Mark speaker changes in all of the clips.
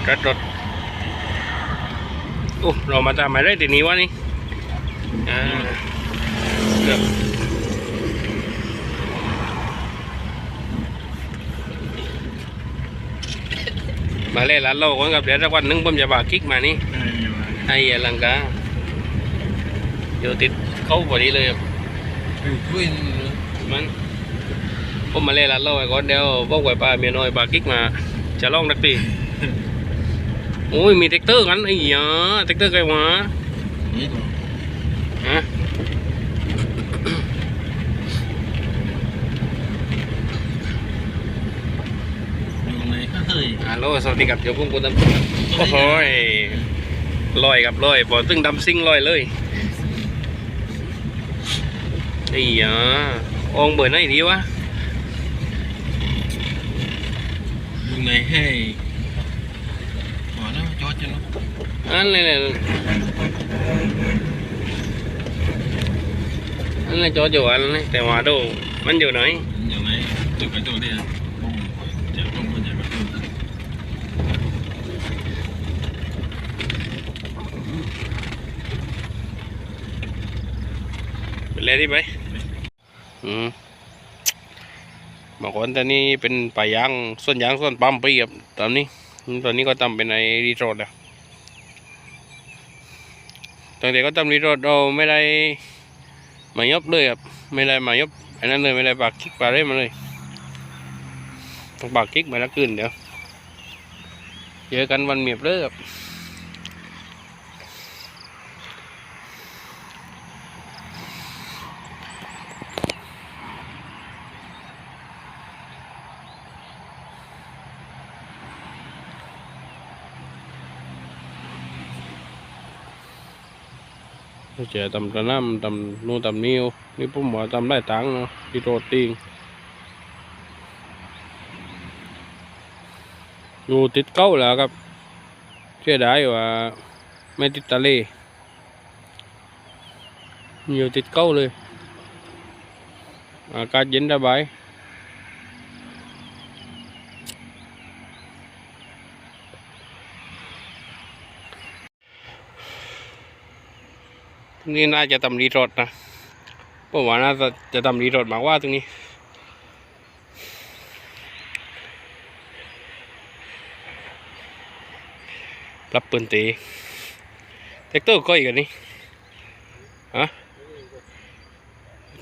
Speaker 1: ดรถรถโอ้เรามาตามหมายได้ทีนี้วะนี่อ่าเกือบมาเล่นร้านโลกกันกับเดี๋ยวสักวันหนึงผมจะบากคลิกมานี่ไอ้อลังกาอยู่ติดเขาพอดีเลยครับ
Speaker 2: ช่วย
Speaker 1: มันผมมาเล่นร้านเราไอ้ก่อนเดี๋ยวบอกไว้ป้าเมียน้อยปากิ๊กมา จะลองนักตี โอ้ยมีเทคเตอร์กันไอ้เหี้ยเทคเตอร์ไกลหวะ
Speaker 2: นี่ตัว
Speaker 1: ฮะ
Speaker 2: อยู่ไหนก็เคย
Speaker 1: ฮัลโหลสวัสดีครับเดี๋ยวผมกูดำโอ้โหยลอยกับลอยพอตึงดำซิ่งลอยเลยไอ้เหี้ยองเบอร์ไหนดีวะ
Speaker 2: อยู่ไหนให้ หัวแล้วจอดจังเนาะ
Speaker 1: อันนี้เลยอันนี้จอดอยู่อันนี้แต่ว่าดูมันอยู่ไหน
Speaker 2: อยู่ไหนตึกไปตัวเดียวบ้งจะบ้งมันจะไปตัว
Speaker 1: เป็นเลยดิไปอืมบางคนตอนนี้เป็นป่ายางส่วนยางส่วนปั๊มไปครับตอนนี้ ตอนนี้ก็ทำเป็นไอรีโรดแล้วตั้งแต่ก็ทำรีโรดเราไม่ได้มายบเลยครับไม่ได้มายบอันนั้นเลยไม่ได้ปากคิกปลาเร่มาเลยต้องปากคิกมาแล้วคืนเดี๋ยวเจอกันวันเมียบเลยครับ เจอตำกระน้ำตำนู่นตำนิ้วนี่ผมว่าตำได้ตังค์เนาะที่โรตีงอยู่ติดเก้าแล้วครับ เชื่อได้ว่าไม่ติดทะเลอยู่ติดเก้าเลยอากาศเย็นสบาย นี่น่าจะทำรีรดนะผมว่าน่าจะจะทำรีรดมากว่าตรงนี้ รับปืนตีเทคเตอร์ก็อีกอันนี้ฮะ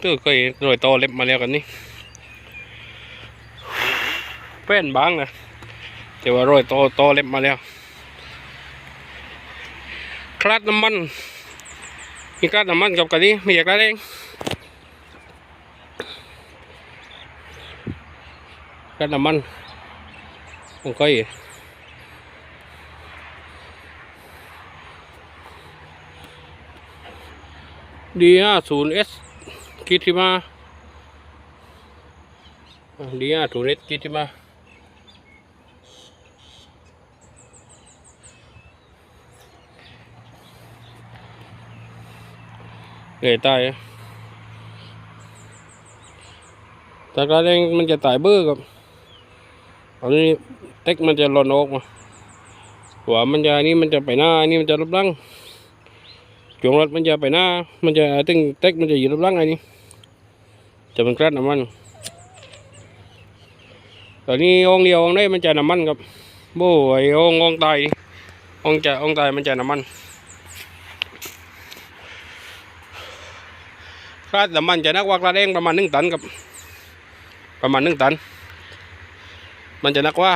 Speaker 1: เตอร์ก็อีกโดยโตเล็บมาแล้วกันนี่แป้นบางนะแต่ว่าโรยโตโตเล็บมาแล้วคลาดน้ำมัน มีคลาดน้ำมันกับกันนี้ไม่อยากได้เองคลาดน้ำมันของก้อยดีห้าศูนย์เอสกิติมาดีห้าศูนย์เอสกิติมา เอ๋ตายอะแต่กระเด้งมันจะตายเบื่อกับตอนนี้เต็กมันจะหล่นออกมาหัวมันจะนี่มันจะไปหน้านี่มันจะลบหลัง chuồng rết มันจะไปหน้า มันจะตึงเต็กมันจะอยู่รับหลังไอ้นี่จะเป็นแคลดน้ำมันตอนนี้องเดียวองได้มันจะน้ำมันครับโบ้ไอ้ององตายองจะองตายมันจะน้ำมัน คลาดน้ำมันจะนักว่ากระเด้งประมาณหนึ่งตันครับ ประมาณหนึ่งตัน มันจะนักว่า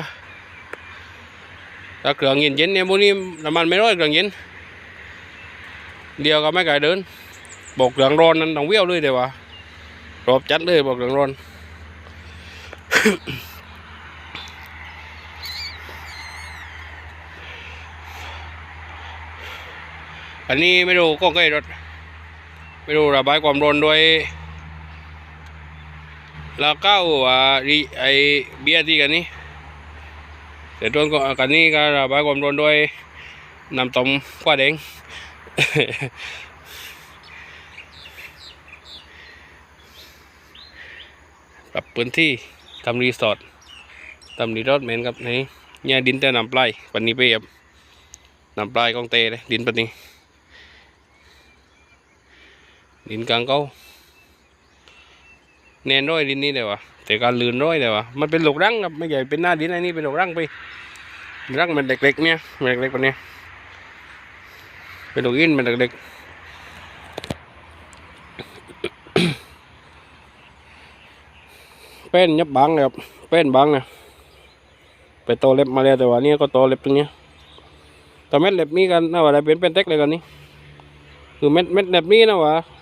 Speaker 1: ถ้าเครื่องเย็นเนี่ยพวกนี้น้ำมันไม่ร้อยเครื่องเย็นเดียวก็ไม่ไกลเดิน บอกเรื่องร้อนนั้นต้องเวี่ยวเลยเดี๋ยววะรอบจัดเลยบอกเรื่องร้อนอันนี้ไม่รู้ก็ใกล้รถ ไม่รู้ระบายความร้อนด้วย แล้วก็ว่าดีไอเบียร์ที่กันนี้แต่ต้นก็กันนี้ก็ระบายความร้อนด้วยน้ำต้มกว่าแดงปรับพื้นที่ทำรีสอร์ททำรีสอร์ทเหมือนกับนี้เนี่ยดินแต่น้ำปลายปันนี้ไปครับน้ำปลายกองเตเลยดินปันนี้ ดินกลางเก้าแน่นร้อยดินนี่เลยวะแต่การลืนร้อยเลยวะมันเป็นหลกรังครับไม่ใหญ่เป็นหน้าดินอันนี้เป็นหลกรังไปรังมันเล็กๆเนี่ยมันเล็กๆปะเนี่ยเป็นหลกอินมันเล็กๆเป็นยับบางเลยครับเป็นบางเนี่ยไปโตเล็บมาแล้วแต่ว่าเนี่ยก็โตเล็บตรงเนี้ยแต่เม็ดเล็บนี้กันน่าว่าอะไรเป็นเป็นเต็กเลยกันนี่คือเม็ดเม็ดเล็บนี้นะวะอันนี้อันบา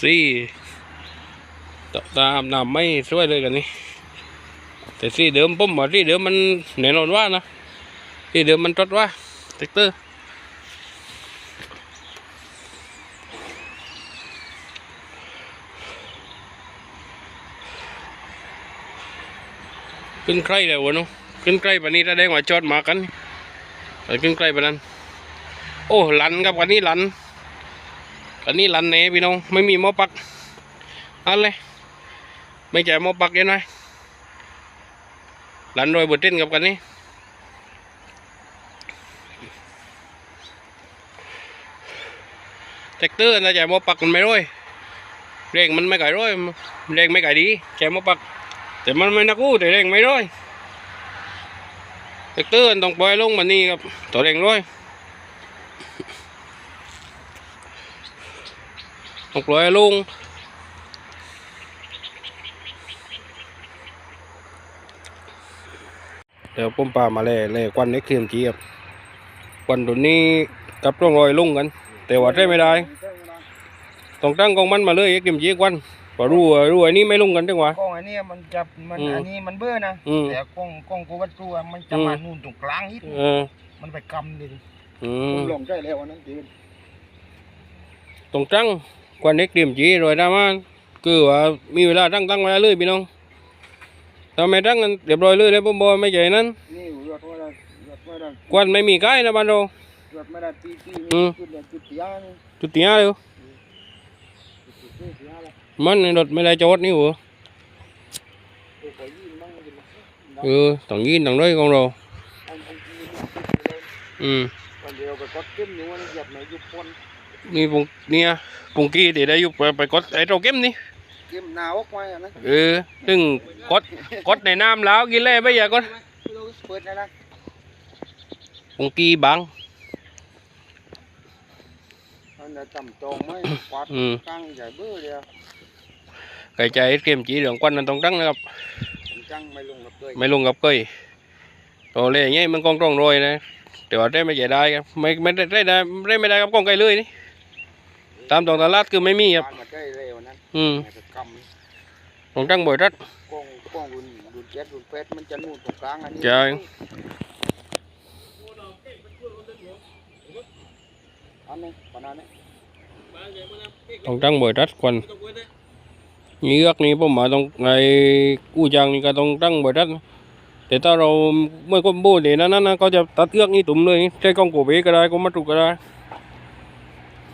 Speaker 1: ซี่ตตามน้ำไม่ช่วยเลยกันนี่แต่ซี่เดิมผมบอกซี่เดิมมันแน่นอนว่านะซี่เดิมมันจดว่าแท็กเตอร์ขึ้นใกล้เลยวะนาะขึ้นใกล้ปานนี้ถ้าได้มาจอดมากันไปขึ้นใกล้ปนั้น โอ้หลันครับกันนี้หลัน กันนี้ลันเนพี่น้องไม่มีหมอปักอันเลยไม่ใช่หมอปักยังไงลันโดยบุตรเต้นกับกันนี้แท็กเตอร์นะใช่หมอปักมันไม่ร้อยเร่งมันไม่ไก่ร้อยเร่งไม่ไก่ดีใช่หมอปัก แต่มันไม่นักกู้แต่เร่งไม่ร้อยแท็กเตอร์ต้องปล่อยลงมานี่ครับตัวเร่งร้อย một loại luôn Đều bom pa mà lè lè quan đấy khiêm chí ครับควันตัวนี้กับร่องรอยลุ่งกัน แต่ว่าใช้ไม่ได้ต้องตั้งกองมันมาเลยไอ้เข็มจีควันพอรู้ว่ารู้ไอ้นี่ไม่ลุ่งกันจังหวะ
Speaker 3: กล้องอันเนี้ยมันจะมัน
Speaker 1: อืม
Speaker 3: อันนี้มันเบื่อนะ
Speaker 1: อืม
Speaker 3: แต่กล้องกล้องกูวัดตัวมันจะ
Speaker 1: อืม
Speaker 3: มานู่นตรงกลางนิด
Speaker 1: เออ
Speaker 3: มันไปกำดิ
Speaker 1: อื
Speaker 3: ผมมลงใช่แล้วอันนั้นจริง
Speaker 1: ตรงตั้ง ควันเด็กเข็มจี rồi ra mà cứ ว่ามีเวลาตั้งตั้งเวลาเลยพี่น้องทำไมตั้งกันเรียบร้อยเลยเลยผมบอกไม่ใช่นั้น
Speaker 3: นี่รถไม่ได้รถไม่ได้
Speaker 1: ควันไม่มีใกล้นะบ้านเรา
Speaker 3: รถไม่ได้ตีตี
Speaker 1: อื
Speaker 3: นี่
Speaker 1: ม
Speaker 3: จุดเดียวจุดเดียวนี่
Speaker 1: จุดเนี้ยเลย
Speaker 3: จุดเดียวเดียวละ
Speaker 1: มันรถไม่ได้จอดนี่หัว
Speaker 3: โอ้โหยิงมั่งเลยนะ
Speaker 1: ừ tổng nhiên tổng đấy con rồi
Speaker 3: อันอันนี้มั นติดเลย
Speaker 1: ừ
Speaker 3: วันเดียวไปกดขึ้นอยู่ว่าเหยียบไหนยุบปน
Speaker 1: đi vùng nia vùng kia thì đây dục phải có ấy trâu kiếm đi
Speaker 3: เกมหนาวออกมาอย่างนั้น
Speaker 1: ừ đừng có có này nam láo kia lê bây giờ con
Speaker 3: เปิดนะนะ
Speaker 1: vùng kia bằng
Speaker 3: อันนี้จำจองไหมกวาด
Speaker 1: ừ
Speaker 3: กลางใหญ่เบื่อเดียว
Speaker 1: cái chạy kiếm chỉ đường quanh là tổng trắng nữa gặp
Speaker 3: ผมจังไม่ลงกับเลย
Speaker 1: mấy luôn gặp cây rồi lê nhé mình con tròn rồi này để vào đây mới chạy đai mấy mấy đây đây đây mấy đây gặp con cây lưới đi tam tổng tà lát cứ mấy mi
Speaker 3: ปา
Speaker 1: gặp
Speaker 3: นมาได้เร็วนั้น
Speaker 1: ừ
Speaker 3: ไปกำ
Speaker 1: tổng trắng bồi rất
Speaker 3: กล้องกล้องรุ่นรุ่นเจ็ดรุ่นแปดมันจะนู่นตรงกลางอันนี้
Speaker 1: ใช่
Speaker 3: อันนี้ปานนั้นเนี่ย
Speaker 1: tổng trắng bồi rất quanh นี่เลือกนี่ผมมาตรงไอ้กู้จางนี่ก็ต้องตั้งบริษัทแต่ถ้าเราไม่ก้มโบเดี๋ยวนั้นนะก็จะตัดเลือกนี่ตุ่มเลยใช้กล้องโกเบก็ได้ก็มาตุกก็ได้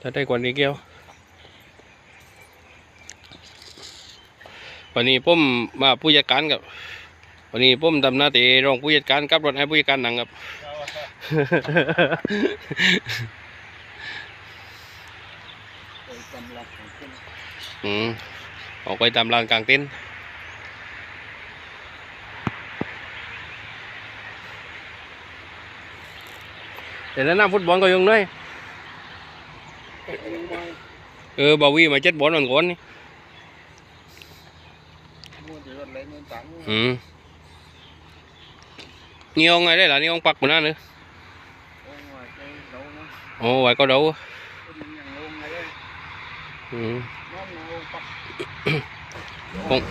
Speaker 1: ถ้าได้กว่านี้
Speaker 3: เกี่
Speaker 1: ยว วันนี้ผมมาผู้จัดการกับวันนี้ผมทำหน้าที่รองผู้จัดการกับรถให้ผู้จัดการหนังครับ
Speaker 3: อื
Speaker 1: มออกไปตามลานกลางเต็นเดี๋ยวนั้นำฟุตบอลก็ยังน้อย
Speaker 3: ô ngoài cái đấu nó
Speaker 1: โอ้ไว้ก็เดา
Speaker 3: cái nhằng luôn này đây
Speaker 1: อืม
Speaker 3: nó nó bắt
Speaker 1: Không.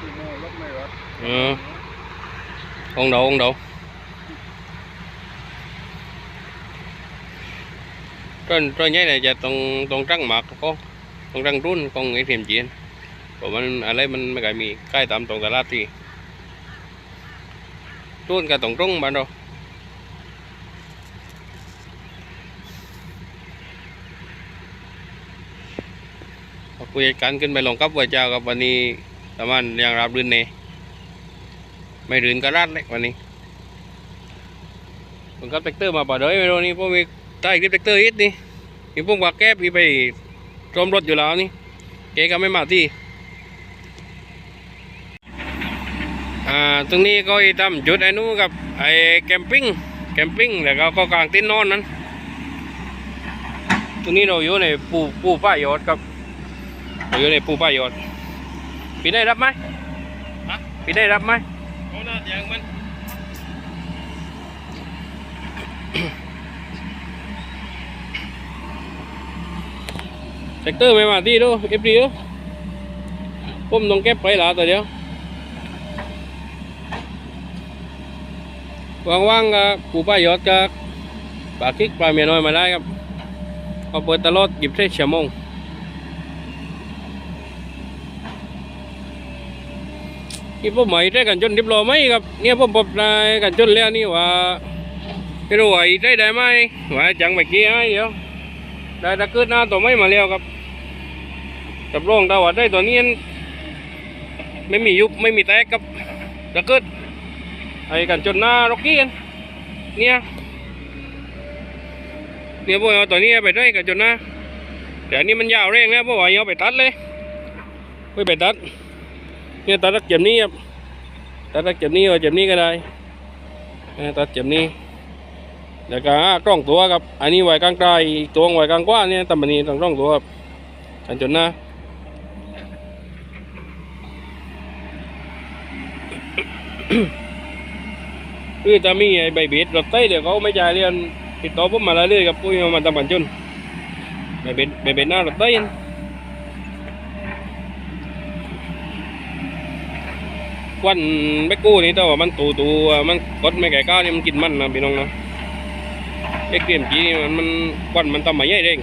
Speaker 3: thì mua lúc này rồi
Speaker 1: เออองเดาองเดา ต้นต้นใหญ่เนี่ยจะตรงตรงตั้งหมากก็ตรงตั้งรุ่นของไอ้เทียมจีนเพราะมันอะไรมันไม่เคยมีใกล้ตามตรงตลาดที่รุ่นกับตรงตรงบ้านเราผู้จัดการขึ้นไปลงกับวัเจ้ากับวันนี้ประมาณยังรับรื่นเน่ไม่รื่นก็รัดเลยวันนี้ผมกับแท็กเตอร์มาป่าเดยไม่รู้นี่พวกมี ใต้คลิปแท็กเตอร์อีกนี่มีพวกว่าแก้พี่ไปซ่อมรถอยู่แล้วนี่เกก็ไม่มาที่อ่าตรงนี้ก็อีทำจุดไอ้นู้นกับไอ้แคมปิ้งแคมปิ้งแล้วก็ก็กางเต็นท์นอนนั้น ตรงนี้เราอยู่ในปูปูป้ายอดครับเราอยู่ในปูป้ายอดพี่ได้รับไหม
Speaker 2: ฮะ
Speaker 1: พี่ได้รับไหม
Speaker 2: เขาหน้าอย่างมัน
Speaker 1: แท็กเตอร์ไม่มาที่ดูเอฟดีผมต้องเก็บไปละตัวเดียวว่างๆก็ปูป้ายอดก็ปลาคิกปลาเมียน้อยมาได้ครับเขาเปิดตลอดหยิบได้ชั่วโมงนี่ผมหมายได้กันจนดิบโลไหมครับเนี่ยผมพบได้กันจนแล้วนี่ว่าไม่รู้ว่าได้ได้ไหมว่าจังไปกี้ให้เดี๋ยว ได้ตะกืดหน้าตัวไม่มาแล้วครับกับรองตาว่าได้ตัวนี้ไม่มียุบไม่มีแตกครับตะกืดไอ้กันจนหน้ารอกกี้กันเนี่ยเนี่ยพวกเอาตัวนี้ไปได้กันจนหน้าแต่อันนี้มันยาวแรงนะพวกว่าเอาไปตัดเลยไม่ไปตัดเนี่ยตัดรักเจ็บนี้ครับตัดรักเจ็บนี้ว่าเจ็บนี้ก็ได้ตัดเจ็บนี้ แล้วก็กล้องตัวครับ อันนี้ไว้กลางใต้อีกตัวไว้กลางกว้างเนี่ยตำบันนี้ต้องกล้องตัวครับอันจนน้าคือจะมีไอ้ใบเบ็ดรถไต้เดี๋ยวเขาไม่จ่ายเรียนติดต่อผมมาเรื่อยๆกับปุ้ยมาตำบันจนใบเบ็ดใบเบ็ดหน้ารถไต้นั่นควันแบกกู้นี่แต่ว่ามันตูตูมันกดไม่ไก่ก้าวนี่มันกินมันนะพี่น้องนะ เอ็กเตรียมจีนี่มันมันควันมันทำมาใหญ่เร่ง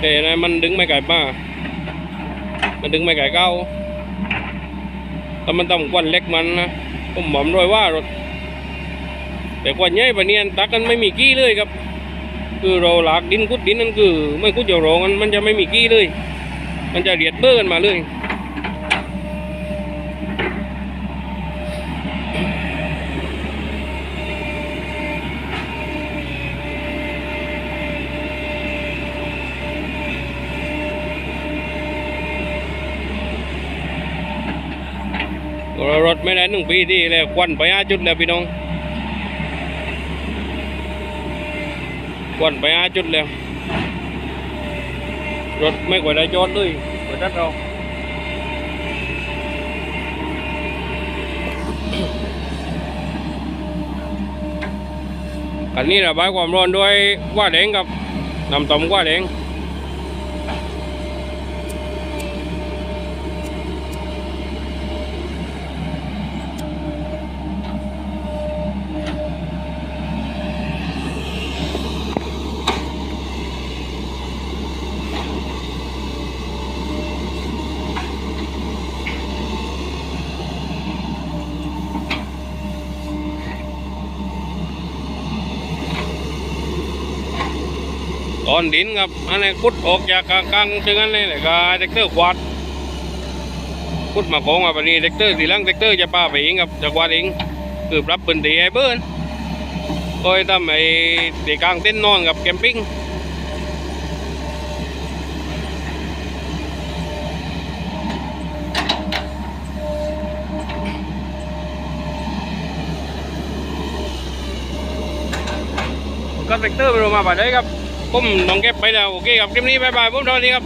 Speaker 1: แต่นะมันดึงไม่ไก่มามันดึงไม่ไก่ก้าแต่มันต้องควันเล็กมันนะผมหมอมด้วยว่ารถแต่ควันใหญ่ปะเนียนตักกันไม่มีกี้เลยครับ คือเราหลากดินกุดดินนั่นคือ ไม่กุดเจาโรงมันมันจะไม่มีกี้เลย มันจะเรียดเบ้อกันมาเลย รถไม่ได้หนึ่งปีที่แล้วควันไปห้าจุดแล้วพี่น้องควันไปห้าจุดแล้วรถไม่กว่าได้จอดเลยกว่าทัดเราอันนี้ระบายความร้อนด้วยว่าแดงกับน้ำต้มว่าแดง อนดินครับอันนี้คุดออกจากกลางกลางๆซึ่งอันนี้แหละก็เด็กเตอร์กวาดคุดมาของมาแบบนี้เด็กเตอร์ทีลังเด็กเตอร์จะป้าไปเองครับจะกวาดเองคือรับพื้นที่ให้เบิ้ลโดยทำไอ้ตีกลางเต้นนอนกับแคมปิ้งสเปกเตอร์ไม่รู้มาป่ะได้ครับ ผมน้องเก็บไปแล้วโอเคครับคลิปนี้บายบายผมสวัสดีครับ